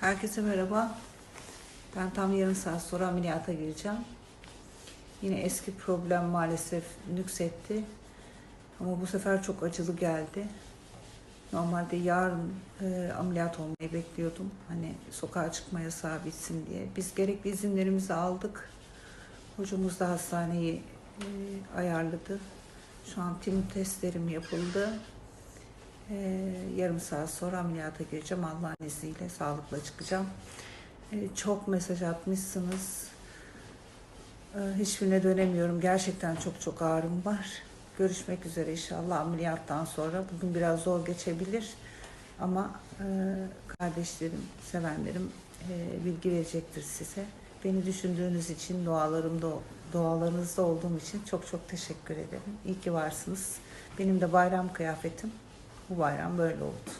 Herkese merhaba. Ben tam yarım saat sonra ameliyata gireceğim. Yine eski problem maalesef nüksetti. Ama bu sefer çok acılı geldi. Normalde yarın e, ameliyat olmayı bekliyordum. Hani sokağa çıkma yasağı bitsin diye. Biz gerekli izinlerimizi aldık. Hocamız da hastaneyi e, ayarladı. Şu an tim testlerim yapıldı. Ee, yarım saat sonra ameliyata gireceğim. Allah'ın izniyle sağlıkla çıkacağım. Ee, çok mesaj atmışsınız. Ee, hiçbirine dönemiyorum. Gerçekten çok çok ağrım var. Görüşmek üzere inşallah ameliyattan sonra. Bugün biraz zor geçebilir. Ama e, kardeşlerim, sevenlerim e, bilgi verecektir size. Beni düşündüğünüz için, dualarımda, dualarınızda olduğum için çok çok teşekkür ederim. İyi ki varsınız. Benim de bayram kıyafetim bu bayram böyle oldu.